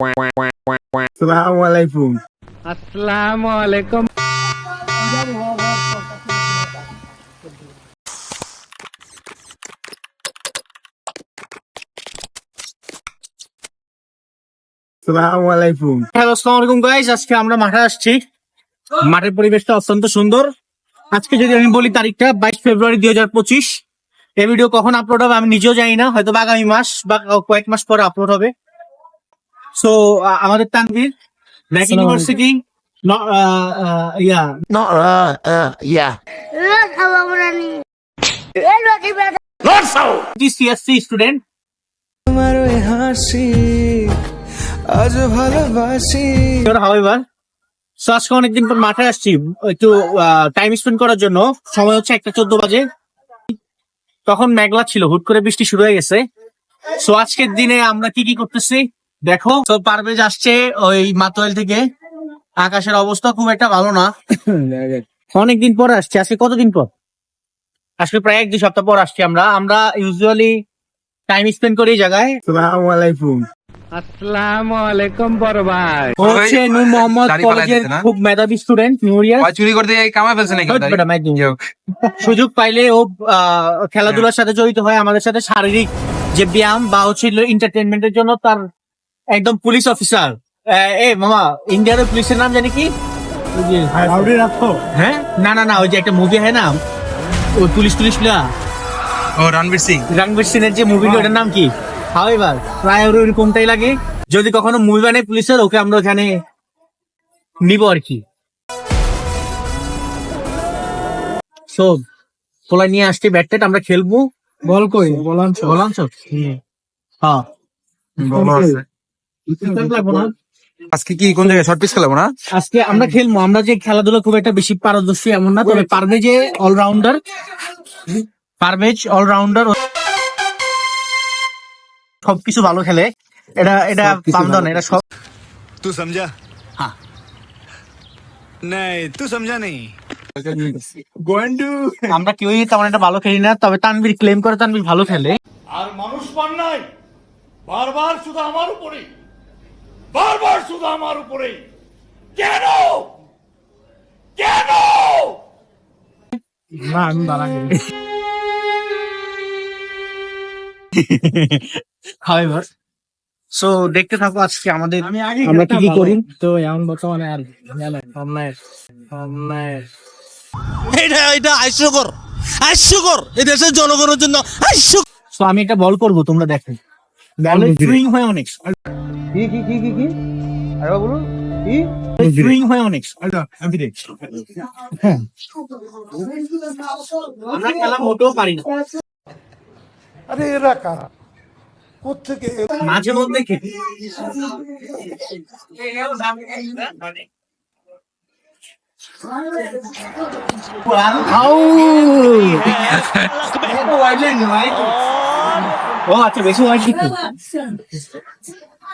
আসসালামু আলাইকুম আসসালামু আলাইকুম আসসালামু আলাইকুম হ্যালো আসসালামু আলাইকুম গাইস আজকে আমরা মাঠে আসছি। মাঠের পরিবেশটা অত্যন্ত সুন্দর। আজকে যদি আমি বলি তারিখটা বাইশ ফেব্রুয়ারি দুই হাজার পঁচিশ। এই ভিডিও কখন আপলোড হবে আমি নিজেও জানি না। হয়তো বা আগামী মাস বা কয়েক মাস পরে আপলোড হবে। সো আমাদের Tanvir back university yeah uh, uh, yeah. CSC student তোমার হাসি আজ ভালোবাসি হাওয়েভার সো আজকে অনেকদিন পর মাঠে আসছি। একটু টাইম স্পেন্ড করার জন্য। সময় হচ্ছে একটা চোদ্দ বাজে। তখন মেঘলা ছিল হুট করে বৃষ্টি শুরু হয়ে গেছে। সো আজকের দিনে আমরা কি কি করতেছি? দেখো তো পারভেজ আসছে ওই মাতোয়াল থেকে। আকাশের অবস্থা খুব একটা ভালো না। অনেকদিন পর আসছে। আজকে কতদিন পর? আজকে প্রায় এক দুই সপ্তাহ পর আসছি আমরা। আমরা ইউজুয়ালি টাইম স্পেন্ড করি এই জায়গায়। আসসালামু আলাইকুম আসসালামু আলাইকুম বড় ভাই ও হচ্ছে নূর মোহাম্মদ কলেজের খুব মেধাবী স্টুডেন্ট চুরি করতে ফেলছে নাকি? দিন। সুযোগ পাইলে ও আহ, খেলাধুলার সাথে জড়িত হয়। আমাদের সাথে শারীরিক যে ব্যায়াম বা হচ্ছে এন্টারটেনমেন্টের জন্য তার একদম পুলিশ অফিসার। এ মামা ইন্ডিয়ার পুলিশের নাম জানি কি? হ্যাঁ? না না না ওই যে একটা মুভি হয় না? ওই পুলিশ টুলিশ না ও রণবীর সিং। রণবীর সিংয়ের যে মুভি ওটার নাম কি? হাও এবার প্রায় ওর ওরকমটাই লাগে। যদি কখনো মুভি বানায় পুলিশের ওকে আমরা ওখানে নিব আর কি। সো পোলা নিয়ে আসছি ব্যাট আমরা খেলব। বল কই? বলান বল আনছো হ্যাঁ? আজকে কি কোন জায়গায় শর্ট খেলাবো না? আজকে আমরা খেলব আমরা যে খেলাধুলা খুব একটা বেশি পারদর্শী এমন না তবে পারবে যে অলরাউন্ডার পারভেজ অলরাউন্ডার ভালো খেলে। এটা এটা পামদন এটা সব তুই সমঝা হ্যাঁ নাই তুই সমঝা নেই আমরা কেউই তেমন একটা ভালো খেলি না তবে তানবীর ক্লেম করে তানবীর ভালো খেলে। আর মানুষ পান নাই বারবার শুধু আমার উপরেই। বারবার শুধু আমার উপরে কেন? কেন? না আমি দাঁড়াই হাওয়েভার সো দেখতে থাকো আজকে আমাদের আমি আগে আমরা কি কি করি? তো এখন বর্তমানে আর সামনের সামনের এটা এটা হাস্যকর। হাস্যকর। এই দেশের জনগণের জন্য হাস্যকর। সো আমি একটা বল করব তোমরা দেখো। বলে। সুইং হয় অনেক। কি কি কি কি কি? আরে বলুন কি? সুইং হয় অনেক। আচ্ছা আমি দেখ। আমরা খেলা মোটেও পারি না। আরে এরা কারা? কোথেকে মাঝে মধ্যে খেলি। ও আচ্ছা বেশি ওয়াইড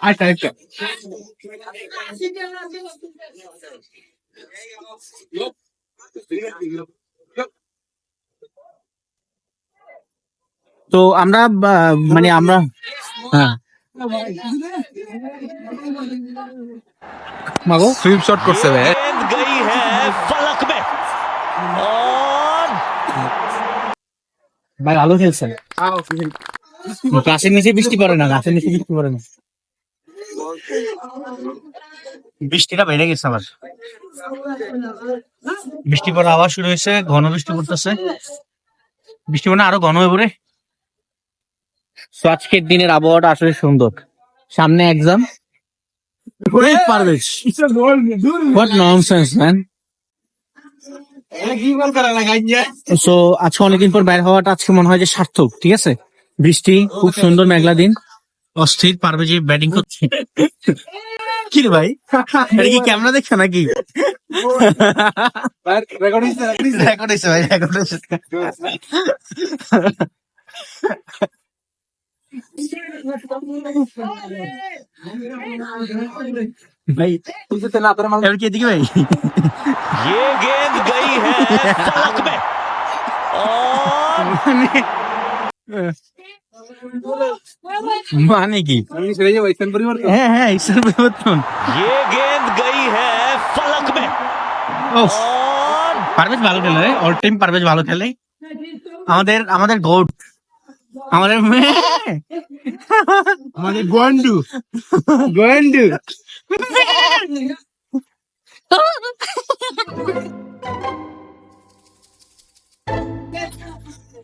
আচ্ছা আচ্ছা তো আমরা বা- মানে আমরা হ্যাঁ মাগো সুইপ শট করছে ভাই ভাই ভালো খেলছেন গাছের নিচে বৃষ্টি পড়ে না গাছের নিচে বৃষ্টি পড়ে না বৃষ্টিটা বেড়ে গেছে আবার। বৃষ্টি পড়া আবার শুরু হয়েছে ঘন বৃষ্টি পড়তেছে। বৃষ্টি মানে আরও ঘন হয়ে পড়ে। আজকের দিনের আবহাওয়াটা আসলে সুন্দর। সামনে এক্সাম সো আজকে অনেকদিন পর বাইরে হওয়াটা আজকে মনে হয় যে সার্থক ঠিক আছে? বৃষ্টি খুব সুন্দর মেঘলা দিন। অস্থির পারবে যে ব্যাটিং করছে কি রে ভাই এটা কি ক্যামেরা দেখছো নাকি রেকর্ড হয়েছে ভাই রেকর্ড হয়েছে ভাই এবার কি এদিকে ভাই ये गेंद गई है फलक में মানে কি হ্যাঁ হ্যাঁ ঈশ্বর পরিবর্তন ये गेंद गई है फलक में ও পারভেজ ভালো খেলে রে অল টাইম পারভেজ ভালো খেলে আমাদের আমাদের গোট আমাদের মেয়ে আমাদের গোয়ান্ডু গোয়ান্ডু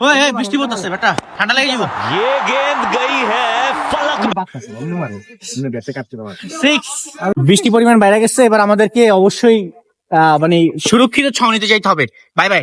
ওই এই, বৃষ্টি পড়তেছে বেটা ঠান্ডা লেগে যাবো ये गेंद गई है फलक में সিক্স বৃষ্টি পরিমাণ বাইরে গেছে এবার আমাদেরকে অবশ্যই আহ, মানে সুরক্ষিত ছাউনিতে যাইতে হবে বাই বাই